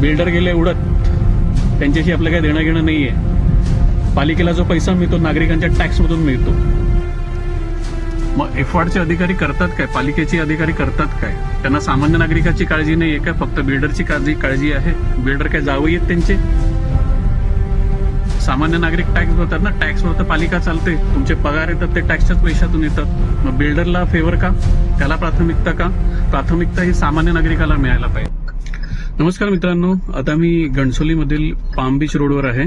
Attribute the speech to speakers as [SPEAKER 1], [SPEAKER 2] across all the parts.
[SPEAKER 1] Builder गेले उडत त्यांच्याशी आपलं काही देणं घेणं नाहीये. पालिकेला जो पैसा मिळतो नागरिकांच्या टॅक्समधून मिळतो. मग एफवाडचे अधिकारी करतात काय? पालिकेचे अधिकारी करतात काय? त्यांना सामान्य नागरिकाची काळजी नाही आहे का फक्त बिल्डरची काळजी काळजी आहे? बिल्डर काय जावं येत त्यांचे? सामान्य नागरिक टॅक्स भरतात ना? टॅक्सवर तर पालिका चालते. तुमचे पगार येतात ते टॅक्सच्याच पैशातून येतात. मग बिल्डरला फेवर का? त्याला प्राथमिकता का? प्राथमिकता ही सामान्य नागरिकाला मिळायला पाहिजे. नमस्कार मित्रांनो आता मी गणसोलीमधील पाम बीच रोडवर आहे.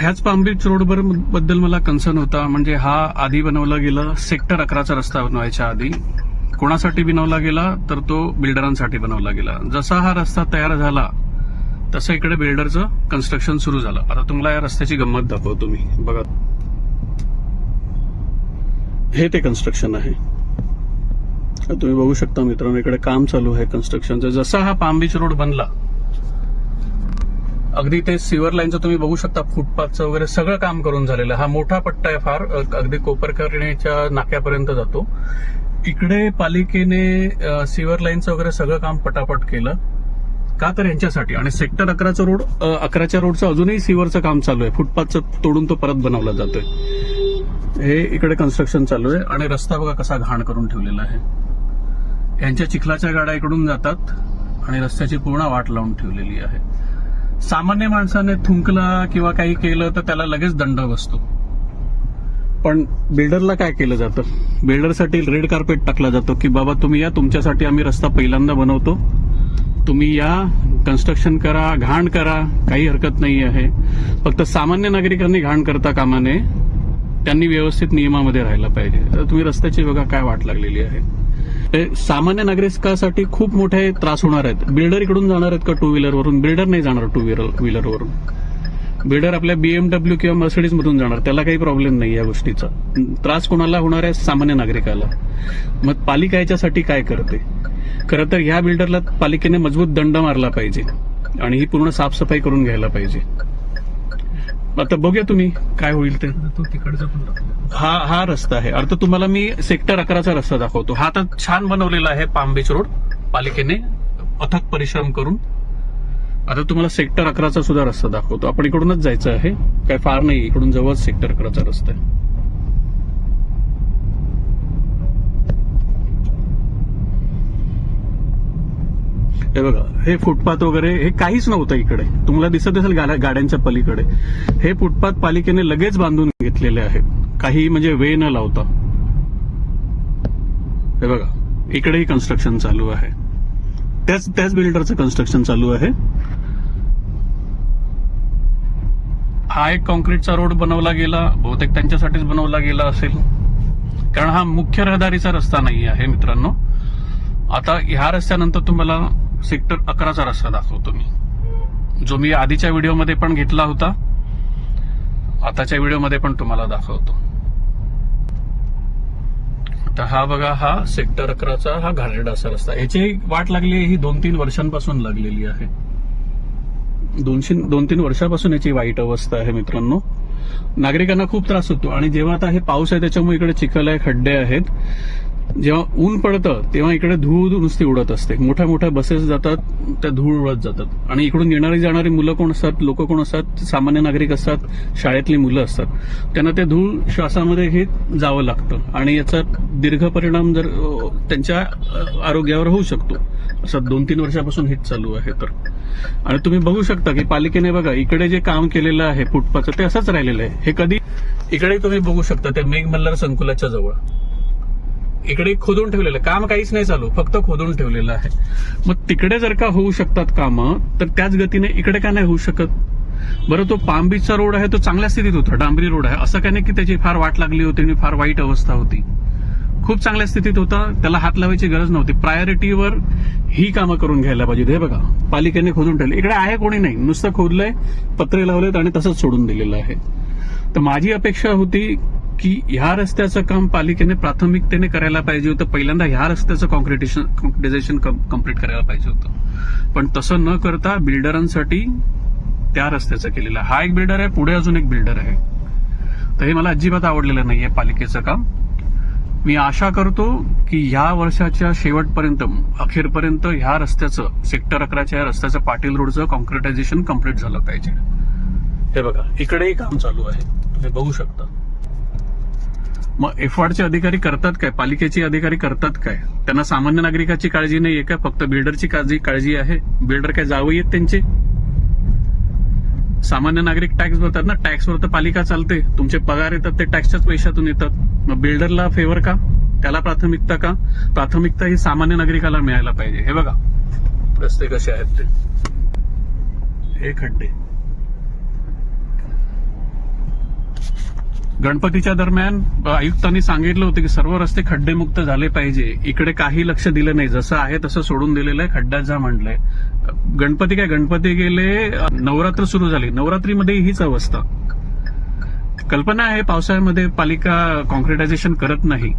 [SPEAKER 1] ह्याच पाम बीच रोडवर बद्दल मला कन्सर्न होता म्हणजे हा आधी बनवला गेला सेक्टर अकराचा रस्ता बनवायच्या आधी. कोणासाठी बनवला गेला तर तो बिल्डरांसाठी बनवला गेला. जसा हा रस्ता तयार झाला तसं इकडे बिल्डरचं कन्स्ट्रक्शन सुरू झालं. आता तुम्हाला या रस्त्याची गंमत दाखवतो मी. बघा. हे ते कन्स्ट्रक्शन आहे. तुम्ही बघू शकता मित्रांनो इकडे काम चालू आहे कन्स्ट्रक्शनचं जसा हा पाम बीच रोड बनला अगदी ते सिवर लाईनचं तुम्ही बघू शकता फुटपाथचं वगैरे सगळं काम करून झालेलं हा मोठा पट्टा आहे फार अगदी कोपरकर्णीच्या नाक्यापर्यंत जातो. इकडे पालिकेने सिवर लाईनचं वगैरे सगळं काम पटापट केलं. का तर यांच्यासाठी. आणि सेक्टर अकराचा रोड अकराच्या रोडचं अजूनही सिवरचं काम चालू आहे. फुटपाथचं तोडून तो परत बनवला जातोय. हे इकडे कन्स्ट्रक्शन चालू आहे. आणि रस्ता बघा कसा घाण करून ठेवलेला आहे. यांच्या चिखलाच्या गाड्या इकडून जातात आणि रस्त्याची पूर्ण वाट लावून ठेवलेली आहे. सामान्य माणसाने थुंकला किंवा काही केलं तर त्याला लगेच दंड बसतो. पण बिल्डरला काय केलं जातं? बिल्डरसाठी रेड कार्पेट टाकला जातो की बाबा तुम्ही या तुमच्यासाठी आम्ही रस्ता पहिल्यांदा बनवतो. तुम्ही या कन्स्ट्रक्शन करा घाण करा काही हरकत नाही आहे. फक्त सामान्य नागरिकांनी घाण करता कामा नये त्यांनी व्यवस्थित नियमामध्ये राहायला पाहिजे. तर तुम्ही रस्त्याची बघा काय वाट लागलेली आहे. ते सामान्य नागरिकासाठी खूप मोठे त्रास होणार आहेत. बिल्डर इकडून जाणार आहेत का टू व्हीलरवरून बिल्डर नाही जाणार टू व्हीलर व्हीलरवरून बिल्डर आपल्या बीएमडब्ल्यू किंवा मर्सिडीज मधून जाणार. त्याला काही प्रॉब्लेम नाही या गोष्टीचा. त्रास कोणाला होणार आहे? सामान्य नागरिकाला. मग पालिका याच्यासाठी काय करते? खरं तर ह्या बिल्डरला पालिकेने मजबूत दंड मारला पाहिजे. आणि ही पूर्ण साफसफाई करून घ्यायला पाहिजे. आता बघूया तुम्ही काय होईल ते.
[SPEAKER 2] तो तिकडचा पण दाखवला.
[SPEAKER 1] हा हा रस्ता आहे. अर्थ तुम्हाला मी सेक्टर अकराचा रस्ता दाखवतो. हा तर छान बनवलेला आहे पाम बीच रोड. पालिकेने अथक परिश्रम करून. आता तुम्हाला सेक्टर अकराचा सुद्धा रस्ता दाखवतो. आपण इकडूनच जायचं आहे. काय फार नाही इकडून जवळच सेक्टर अकराचा रस्ता आहे. हे बघा हे फुटपाथ वगैरे हे काहीच नव्हतं इकडे. तुम्हाला दिसत असेल गाड्यांच्या पलीकडे. हे फुटपाथ पालिकेने लगेच बांधून घेतलेले आहेत. काही म्हणजे वे न लावता. हे बघा इकडेही कन्स्ट्रक्शन चालू आहे. त्याच त्याच बिल्डरचं कन्स्ट्रक्शन चालू आहे. हा एक कॉन्क्रीटचा रोड बनवला गेला बहुतेक त्यांच्यासाठीच बनवला गेला असेल. कारण हा मुख्य रहदारीचा रस्ता नाही आहे मित्रांनो. आता ह्या रस्त्यानंतर तुम्हाला सेक्टर अकराचा रस्ता दाखवतो मी. जो मी आधीच्या व्हिडिओमध्ये पण घेतला होता आताच्या व्हिडिओमध्ये पण तुम्हाला दाखवतो. तर हा बघा हा सेक्टर अकराचा हा घाणेरडा असा रस्ता. याची वाट लागली आहे ही दोन तीन वर्षांपासून लागलेली आहे. दोनशे दोन तीन वर्षापासून याची वाईट अवस्था आहे मित्रांनो. नागरिकांना खूप त्रास होतो. आणि जेव्हा आता हे पाऊस आहे त्याच्यामुळे इकडे चिखल आहे खड्डे आहेत. जेव्हा ऊन पडतं तेव्हा इकडे धूळ नुसती उडत असते. मोठ्या मोठ्या बसेस जातात त्या धूळ उडत जातात. आणि इकडून येणारी जाणारी मुलं कोण असतात? लोक कोण असतात? सामान्य नागरिक असतात शाळेतली मुलं असतात. त्यांना ते धूळ श्वासामध्ये हे जावं लागतं. आणि याचा दीर्घ परिणाम जर त्यांच्या आरोग्यावर होऊ शकतो. असं दोन तीन वर्षापासून हेच चालू आहे तर. आणि तुम्ही बघू शकता की पालिकेने बघा इकडे जे काम केलेलं आहे फुटपाथचं ते असंच राहिलेलं आहे. हे कधी इकडे तुम्ही बघू शकता ते मेघमल्हार संकुलाच्या जवळ. इकडे खोदून ठेवलेलं काम काहीच नाही चालू फक्त खोदून ठेवलेलं आहे. मग तिकडे जर का होऊ शकतात कामं तर त्याच गतीने इकडे का नाही होऊ शकत? बरं तो पाम बीचचा रोड आहे तो चांगल्या स्थितीत होता डांबरी रोड आहे. असं काय नाही की त्याची फार वाट लागली होती आणि फार वाईट अवस्था होती? खूप चांगल्या स्थितीत होता त्याला हात लावायची गरज नव्हती. प्रायोरिटीवर ही कामं करून घ्यायला पाहिजे हे बघा पालिकेने खोदून ठेवले. इकडे आहे कोणी नाही. नुसतं खोदलंय पत्रे लावलेत आणि तसंच सोडून दिलेलं आहे. तर माझी अपेक्षा होती की ह्या रस्त्याचं काम पालिकेने प्राथमिकतेने करायला पाहिजे होतं. पहिल्यांदा ह्या रस्त्याचं कॉन्क्रिटेशन कॉन्क्रिटायझेशन कंप्लीट करायला पाहिजे होतं. पण तसं न करता बिल्डरांसाठी त्या रस्त्याचं केलेलं. हा एक बिल्डर आहे पुढे अजून एक बिल्डर आहे. तर हे मला अजिबात आवडलेलं नाहीये पालिकेचं काम. मी आशा करतो की ह्या वर्षाच्या शेवटपर्यंत अखेरपर्यंत ह्या रस्त्याचं सेक्टर अकराच्या या रस्त्याचं पाटील रोडचं कॉन्क्रिटायझेशन कंप्लीट झालं पाहिजे. हे बघा इकडेही काम चालू आहे. तुम्ही बघू शकता. मग एफआरचे अधिकारी करतात काय? पालिकेचे अधिकारी करतात काय? त्यांना सामान्य नागरिकाची काळजी नाहीये का? फक्त बिल्डरची काळजी काळजी आहे? बिल्डर काय जावं येत त्यांचे? सामान्य नागरिक टॅक्स भरतात ना? टॅक्सवर तर पालिका चालते. तुमचे पगार येतात ते टॅक्सच्याच पैशातून येतात. मग बिल्डरला फेवर का? त्याला प्राथमिकता का? प्राथमिकता ही सामान्य नागरिकाला मिळायला पाहिजे. हे बघा. रस्ते कसे आहेत ते? हे खड्डे. गणपतीच्या दरम्यान आयुक्तांनी सांगितलं होतं की सर्व रस्ते खड्डेमुक्त झाले पाहिजे. इकडे काही लक्ष दिलं नाही. जसं आहे तसं सोडून दिलेलं आहे. खड्ड्यात जा म्हटलंय गणपती काय? गणपती गेले नवरात्र सुरू झाली. नवरात्रीमध्ये हीच अवस्था. कल्पना आहे पावसाळ्यामध्ये पालिका कॉन्क्रिटायझेशन करत नाही.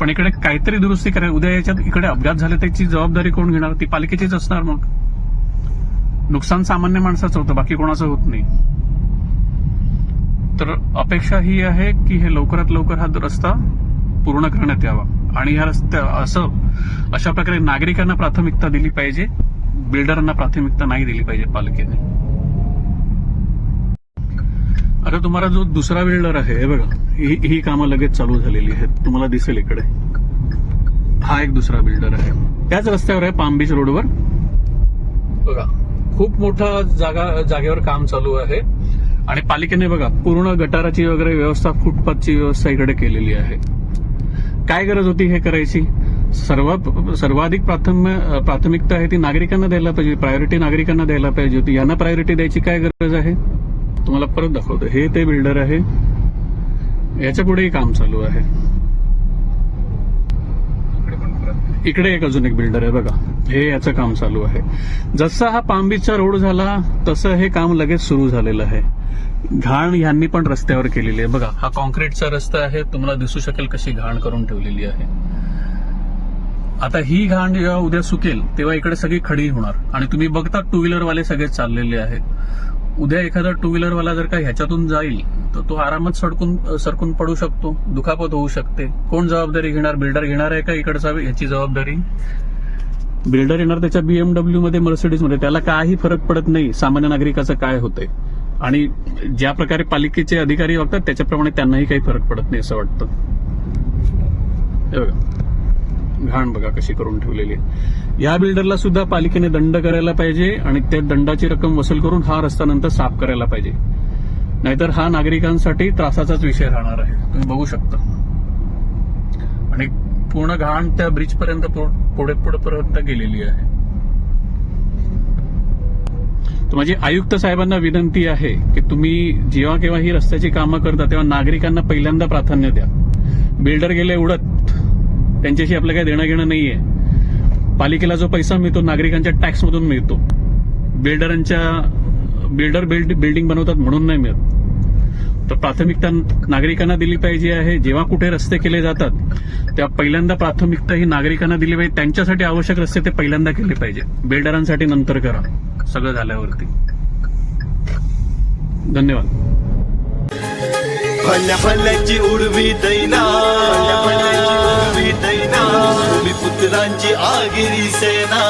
[SPEAKER 1] पण इकडे काहीतरी दुरुस्ती करा. उद्या याच्यात इकडे अपघात झाले त्याची जबाबदारी कोण घेणार? ती पालिकेचीच असणार मग. नुकसान सामान्य माणसाचं होतं. बाकी कोणाचं होत नाही. तर अपेक्षा ही आहे की हे लवकरात लवकर हा रस्ता पूर्ण करण्यात यावा. आणि ह्या रस्त्या असं अशा प्रकारे नागरिकांना प्राथमिकता दिली पाहिजे बिल्डरांना प्राथमिकता नाही दिली पाहिजे पालिकेने. आता तुम्हाला जो दुसरा बिल्डर आहे हे बघा ही ही कामं लगेच चालू झालेली आहेत. तुम्हाला दिसेल इकडे. हा एक दुसरा बिल्डर आहे. त्याच रस्त्यावर आहे पाम बीच रोडवर. बघा खूप मोठा जागा जागेवर काम चालू आहे. आणि पालिकेने बघा पूर्ण गटाराची वगैरे व्यवस्था फुटपाथची व्यवस्था इकडे केलेली आहे. काय गरज होती हे करायची? सर्वात सर्वाधिक प्राथम्य प्राथमिकता आहे ती नागरिकांना द्यायला पाहिजे प्रायोरिटी नागरिकांना द्यायला पाहिजे होती. यांना प्रायोरिटी द्यायची काय गरज आहे? तुम्हाला परत दाखवतो. हे ते बिल्डर आहे. याच्या पुढेही काम चालू आहे. इकडे एक अजून एक बिल्डर आहे बघा. हे याचं काम चालू आहे. जसा हा पामबीचचा रोड झाला तसं हे काम लगेच सुरू झालेलं आहे. घाण ह्यांनी पण रस्त्यावर केलेली आहे. बघा हा कॉन्क्रीटचा रस्ता आहे. तुम्हाला दिसू शकेल कशी घाण करून ठेवलेली आहे. आता ही घाण जेव्हा उद्या सुकेल तेव्हा इकडे सगळी खडी होणार. आणि तुम्ही बघता टू व्हीलरवाले सगळे चाललेले आहेत. उद्या एखादा टू व्हीलरवाला जर का ह्याच्यातून जाईल तर तो आरामात सडकून सरकून पडू शकतो. दुखापत होऊ शकते. कोण जबाबदारी घेणार? बिल्डर घेणार आहे का इकडचा? ह्याची जबाबदारी? बिल्डर येणार त्याच्या बीएमडब्ल्यू मध्ये मर्सिडीजमध्ये. त्याला काही फरक पडत नाही. सामान्य नागरिकाचं काय होतंय? आणि ज्या प्रकारे पालिकेचे अधिकारी वागतात त्याच्याप्रमाणे त्यांनाही काही फरक पडत नाही असं वाटतं. घाण बघा कशी करून ठेवलेली आहे. या बिल्डरला सुद्धा पालिकेने दंड करायला पाहिजे आणि त्या दंडाची रक्कम वसूल करून हा रस्ता नंतर साफ करायला पाहिजे. नाहीतर हा नागरिकांसाठी त्रासाचाच विषय राहणार आहे. तुम्ही बघू शकता. आणि पूर्ण घाण त्या ब्रिजपर्यंत पुढे पुढेपर्यंत गेलेली आहे. तर माझी आयुक्त साहेबांना विनंती आहे की तुम्ही जेव्हा केव्हा ही रस्त्याची कामं करता तेव्हा नागरिकांना पहिल्यांदा प्राधान्य द्या. बिल्डर गेले उडत त्यांच्याशी आपलं काही देणं घेणं नाहीये. पालिकेला जो पैसा मिळतो नागरिकांच्या टॅक्समधून मिळतो. बिल्डरांच्या बिल्डर बिल्ड बिल्डिंग बनवतात म्हणून नाही मिळत. तर प्राथमिकता नागरिकांना दिली पाहिजे आहे. जेव्हा कुठे रस्ते केले जातात तेव्हा पहिल्यांदा प्राथमिकता ही नागरिकांना दिली पाहिजे. त्यांच्यासाठी आवश्यक रस्ते ते पहिल्यांदा केले पाहिजे बिल्डरांसाठी नंतर करा. सगळं झाल्यावरती. धन्यवाद.
[SPEAKER 2] भल्या भल्याची उडवी दैना. भल्या भल्याची उडवी दैना. भूमिपुत्रांची आगिरी सेना.